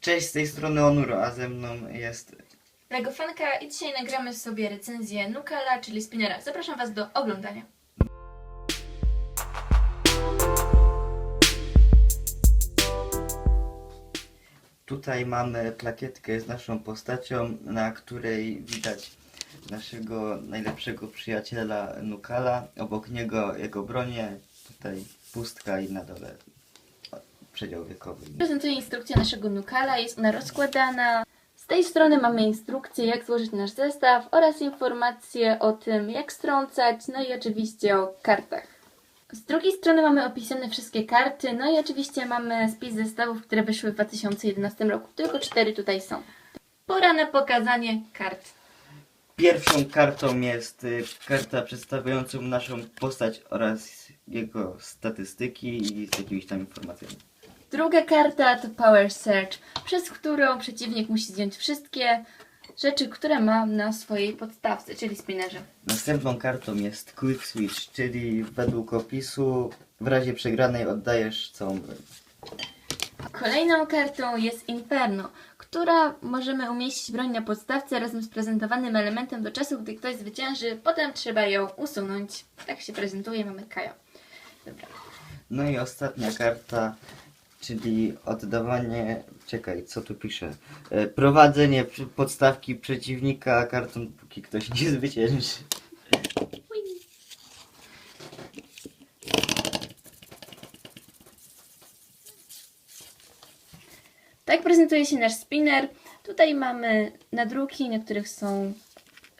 Cześć, z tej strony Onuro, a ze mną jest... Legofanka i dzisiaj nagramy sobie recenzję Nukala, czyli Spinnera. Zapraszam Was do oglądania. Tutaj mamy plakietkę z naszą postacią, na której widać naszego najlepszego przyjaciela Nukala. Obok niego jego bronie, tutaj pustka i na dole przedział wiekowy. Prezentuję instrukcję naszego Nukala, jest ona rozkładana. Z tej strony mamy instrukcję, jak złożyć nasz zestaw oraz informacje o tym, jak strącać, no i oczywiście o kartach. Z drugiej strony mamy opisane wszystkie karty, no i oczywiście mamy spis zestawów, które wyszły w 2011 roku. Tylko cztery tutaj są. Pora na pokazanie kart. Pierwszą kartą jest y, karta przedstawiająca naszą postać oraz jego statystyki i z jakimiś tam informacjami. Druga karta to Power Search, przez którą przeciwnik musi zdjąć wszystkie rzeczy, które ma na swojej podstawce, czyli spinnerze. Następną kartą jest Quick Switch, czyli według opisu w razie przegranej oddajesz całą broń. Kolejną kartą jest Inferno, która możemy umieścić broń na podstawce razem z prezentowanym elementem do czasu, gdy ktoś zwycięży, potem trzeba ją usunąć. Tak się prezentuje, mamy Kaja. Dobra. No i ostatnia karta, czyli oddawanie. Czekaj, co tu pisze? Prowadzenie podstawki przeciwnika kartą, póki ktoś nie zwycięży. Tak prezentuje się nasz spinner. Tutaj mamy nadruki, na których są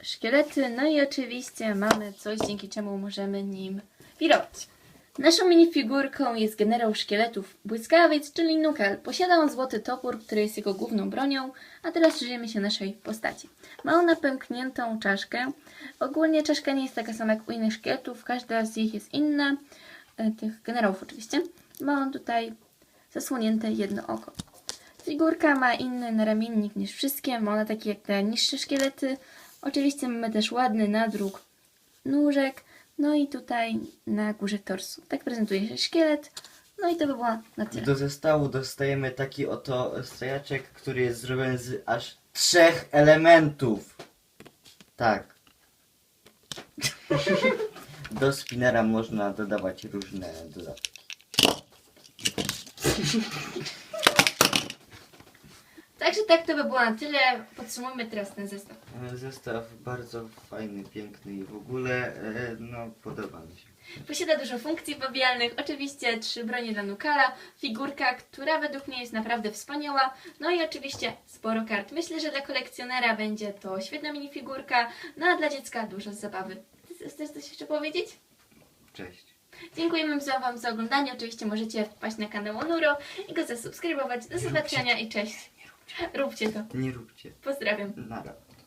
szkielety, no i oczywiście mamy coś, dzięki czemu możemy nim wirować. Naszą minifigurką jest generał szkieletów błyskawiec, czyli Nukal. Posiada on złoty topór, który jest jego główną bronią, a teraz przyjrzyjmy się naszej postaci. Ma ona pękniętą czaszkę. Ogólnie czaszka nie jest taka sama jak u innych szkieletów, każda z nich jest inna, e, tych generałów oczywiście. Ma on tutaj zasłonięte jedno oko. Figurka ma inny naramiennik niż wszystkie, ma ona takie jak te niższe szkielety. Oczywiście mamy też ładny nadruk nóżek, no i tutaj na górze torsu. Tak prezentuje się szkielet. No i to by było na tyle. Do zestawu dostajemy taki oto stojaczek, który jest zrobiony z aż trzech elementów. Tak. Do spinera można dodawać różne dodatki. Także tak to by było na tyle. Podsumujmy teraz ten zestaw. E, Zestaw bardzo fajny, piękny i w ogóle e, no podoba mi się. Posiada dużo funkcji bawialnych, oczywiście trzy bronie dla Nukala, figurka, która według mnie jest naprawdę wspaniała, no i oczywiście sporo kart. Myślę, że dla kolekcjonera będzie to świetna minifigurka, no a dla dziecka dużo zabawy. Chcesz coś jeszcze powiedzieć? Cześć. Dziękujemy za Wam za oglądanie. Oczywiście możecie wpaść na kanał Onuro i go zasubskrybować. Do zobaczenia i cześć. Róbcie to. Nie róbcie. Pozdrawiam. Nara.